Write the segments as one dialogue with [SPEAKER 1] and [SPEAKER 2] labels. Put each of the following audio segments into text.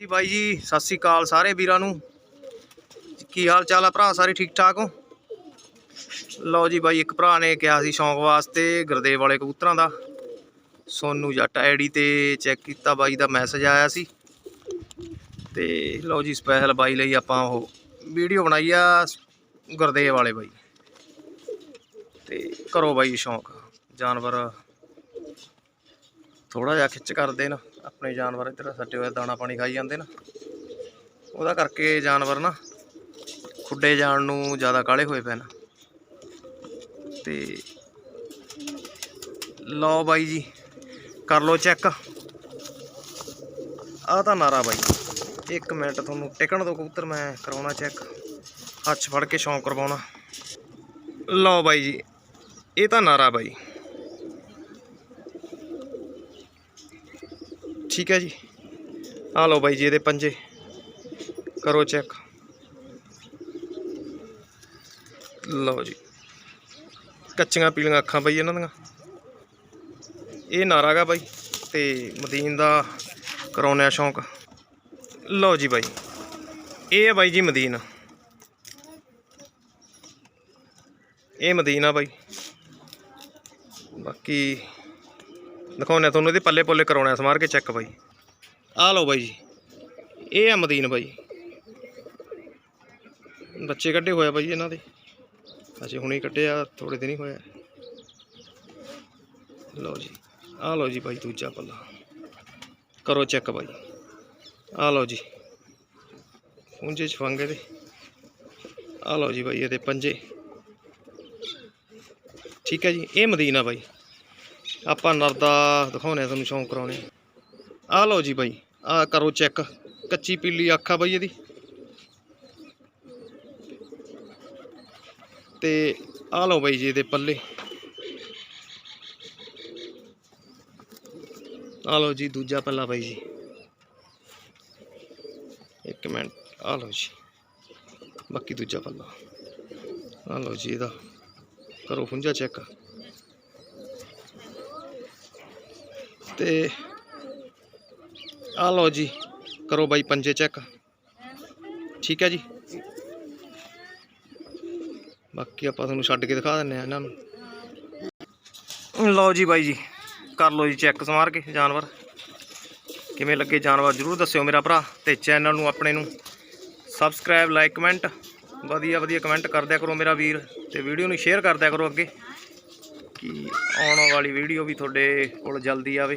[SPEAKER 1] ਜੀ ਬਾਈ ਜੀ, ਸਤਿ ਸ੍ਰੀ ਅਕਾਲ ਸਾਰੇ ਵੀਰਾਂ ਨੂੰ। ਕੀ ਹਾਲ ਚਾਲ ਆ ਭਰਾ? ਸਾਰੇ ਠੀਕ ਠਾਕ ਹੋ? ਲਓ ਜੀ ਬਾਈ, ਇੱਕ ਭਰਾ ਨੇ ਕਿਹਾ ਸੀ ਸ਼ੌਂਕ ਵਾਸਤੇ ਗੁਰਦੇਵ ਵਾਲੇ ਕਬੂਤਰਾਂ ਦਾ। ਸੋਨੂ ਜੱਟ ਆਈਡੀ ਤੇ ਚੈੱਕ ਕੀਤਾ ਬਾਈ ਦਾ ਮੈਸੇਜ ਆਇਆ ਸੀ। ਤੇ ਲਓ ਜੀ ਸਪੈਸ਼ਲ ਬਾਈ ਲਈ ਆਪਾਂ ਉਹ ਵੀਡੀਓ ਬਣਾਈ ਆ ਗੁਰਦੇਵ ਵਾਲੇ ਬਾਈ। ਤੇ ਕਰੋ ਬਾਈ ਸ਼ੌਂਕ। ਜਾਨਵਰ ਥੋੜਾ ਜਿਹਾ ਖਿੱਚ ਕਰਦੇ ਨਾ ਆਪਣੇ ਜਾਨਵਰ ਇੱਧਰ ਸੱਟੇ ਹੋਏ, ਦਾਣਾ ਪਾਣੀ ਖਾਈ ਜਾਂਦੇ ਨਾ। ਉਹਦਾ ਕਰਕੇ ਜਾਨਵਰ ਨਾ ਖੁੱਡੇ ਜਾਣ ਨੂੰ ਜ਼ਿਆਦਾ ਕਾਲੇ ਹੋਏ ਪੈਣ ਨਾ। ਤੇ ਲਓ ਬਾਈ ਜੀ, ਕਰ ਲਓ ਚੈੱਕ। ਆਹ ਤਾਂ ਨਾਰਾ ਬਾਈ। ਇੱਕ ਮਿੰਟ ਤੁਹਾਨੂੰ ਟਿਕਣ ਦੋ ਕਬੂਤਰ, ਮੈਂ ਕਰਾਉਣਾ ਚੈੱਕ। ਹੱਥ ਫੜ ਕੇ ਸ਼ੌਂਕ ਕਰਵਾਉਣਾ। ਲਓ ਬਾਈ ਜੀ, ਇਹ ਤਾਂ ਨਾਰਾ ਬਾਈ। ਠੀਕ ਹੈ ਜੀ। ਆ ਲਓ ਬਾਈ ਜੀ ਇਹਦੇ ਪੰਜੇ। ਕਰੋ ਚੈੱਕ ਲਓ ਜੀ। ਕੱਚੀਆਂ ਪੀਲੀਆਂ ਅੱਖਾਂ ਬਾਈ ਇਹਨਾਂ ਦੀਆਂ। ਇਹ ਨਾਰਾ ਬਾਈ ਤੇ ਮਦੀਨ ਦਾ ਕਰਾਉਣਿਆ ਸ਼ੌਂਕ। ਲਓ ਜੀ ਬਾਈ। ਇਹ ਹੈ ਬਾਈ ਜੀ ਮਦੀਨ। ਇਹ ਮਦੀਨਾ ਬਾਈ। ਬਾਕੀ ਦਿਖਾਉਣੇ ਤੁਹਾਨੂੰ, ਇਹਦੇ ਪੱਲੇ ਪੁੱਲੇ ਕਰਾਉਣੇ ਆ ਸਮਾਰ ਕੇ ਚੈੱਕ ਬਾਈ। ਆ ਲਓ ਬਾਈ ਜੀ, ਇਹ ਆ ਮਦੀਨ ਬਾਈ। ਬੱਚੇ ਕੱਢੇ ਹੋਇਆ ਬਾਈ ਇਹਨਾਂ ਦੇ। ਅਜੇ ਹੁਣੇ ਕੱਢੇ ਆ ਥੋੜੇ ਦਿਨ ਹੀ ਹੋਇਆ ਲਓ ਜੀ ਆ ਲਓ ਜੀ ਬਾਈ ਦੂਜਾ ਪੱਲਾ। ਕਰੋ ਚੈੱਕ ਬਾਈ। ਆ ਲਓ ਜੀ, ਪੁੰਜੇ ਚ ਫੰਗੇ ਦੇ ਆ ਲਓ ਜੀ ਬਾਈ ਇਹਦੇ ਪੰਜੇ। ਠੀਕ ਹੈ ਜੀ, ਇਹ ਮਦੀਨਾ ਬਾਈ। ਆਪਾਂ ਨਰਦਾ ਦਿਖਾਉਣੇ ਤੁਹਾਨੂੰ, ਸ਼ੌਂਕ ਕਰਾਉਣੇ ਆ ਲਓ ਜੀ ਬਾਈ, ਆਹ ਕਰੋ ਚੈੱਕ। ਕੱਚੀ ਪੀਲੀ ਅੱਖ ਆ ਬਾਈ ਇਹਦੀ। ਤੇ ਆ ਲਓ ਬਾਈ ਜੀ ਇਹਦੇ ਪੱਲੇ। ਆ ਲਓ ਜੀ ਦੂਜਾ ਪੱਲਾ ਬਾਈ ਜੀ। ਇੱਕ ਮਿੰਟ ਆ ਲਓ ਜੀ। ਬਾਕੀ ਦੂਜਾ ਪੱਲਾ। ਆਹ ਲਓ ਜੀ ਇਹਦਾ। ਕਰੋ ਫੁੰਜਾ ਚੈੱਕ। ਤੇ ਆ ਲਓ ਜੀ, ਕਰੋ ਬਾਈ ਪੰਜੇ ਚੈੱਕ ਠੀਕ ਹੈ ਜੀ। ਬਾਕੀ ਆਪਾਂ ਤੁਹਾਨੂੰ ਛੱਡ ਕੇ ਦਿਖਾ ਦਿੰਨੇ ਆ ਇਹਨਾਂ ਨੂੰ। ਲਓ ਜੀ ਬਾਈ ਜੀ, ਕਰ ਲਓ ਜੀ ਚੈੱਕ ਸਮਾਰ ਕੇ, ਜਾਨਵਰ। ਕਿਵੇਂ ਲੱਗੇ ਜਾਨਵਰ ਜਰੂਰ ਦੱਸਿਓ ਮੇਰਾ ਭਰਾ ਤੇ ਚੈਨਲ ਨੂੰ ਆਪਣੇ ਨੂੰ। ਸਬਸਕ੍ਰਾਈਬ ਲਾਈਕ ਕਮੈਂਟ ਵਧੀਆ ਵਧੀਆ ਕਮੈਂਟ ਕਰਦਿਆ ਕਰੋ ਮੇਰਾ ਵੀਰ ਤੇ ਵੀਡੀਓ ਨੂੰ ਸ਼ੇਅਰ ਕਰਦਿਆ ਕਰੋ ਅੱਗੇ। ਕਿ ਆਉਣ ਵਾਲੀ ਵੀਡੀਓ ਵੀ ਤੁਹਾਡੇ ਕੋਲ ਜਲਦੀ ਆਵੇ।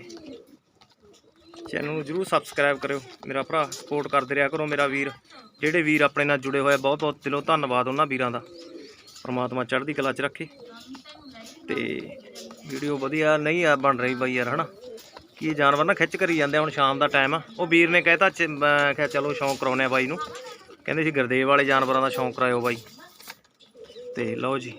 [SPEAKER 1] ਚੈਨਲ ਨੂੰ ਜਰੂਰ ਸਬਸਕ੍ਰਾਈਬ ਕਰਿਓ। ਮੇਰਾ ਭਰਾ ਸਪੋਰਟ ਕਰਦੇ ਰਿਹਾ ਕਰੋ ਮੇਰਾ ਵੀਰ। ਜਿਹੜੇ ਵੀਰ ਆਪਣੇ ਨਾਲ ਜੁੜੇ ਹੋਏ ਆ, ਬਹੁਤ ਬਹੁਤ ਦਿਲੋਂ ਧੰਨਵਾਦ ਉਹਨਾਂ ਵੀਰਾਂ ਦਾ। ਪਰਮਾਤਮਾ ਚੜ੍ਹਦੀ ਕਲਾ 'ਚ ਰੱਖੇ। ਤੇ ਵੀਡੀਓ ਵਧੀਆ ਨਹੀਂ ਆ ਬਣ ਰਹੀ ਬਾਈ ਯਾਰ ਹਨਾ? ਕੀ ਇਹ ਜਾਨਵਰ ਨਾ ਖਿੱਚ ਕਰੀ ਜਾਂਦੇ ਆ, ਹੁਣ ਸ਼ਾਮ ਦਾ ਟਾਈਮ ਆ। ਉਹ ਵੀਰ ਨੇ ਕਹਿਤਾ ਚ- ਮੈਂ ਕਿਹਾ ਚਲੋ ਸ਼ੌਂਕ ਕਰਾਉਨੇ ਆ ਬਾਈ ਨੂੰ। ਕਹਿੰਦੇ ਸੀ ਗੁਰਦੇਵ ਵਾਲੇ ਜਾਨਵਰਾਂ ਦਾ ਸ਼ੌਂਕ ਕਰਾਇਓ ਬਾਈ। ਤੇ ਲਓ ਜੀ।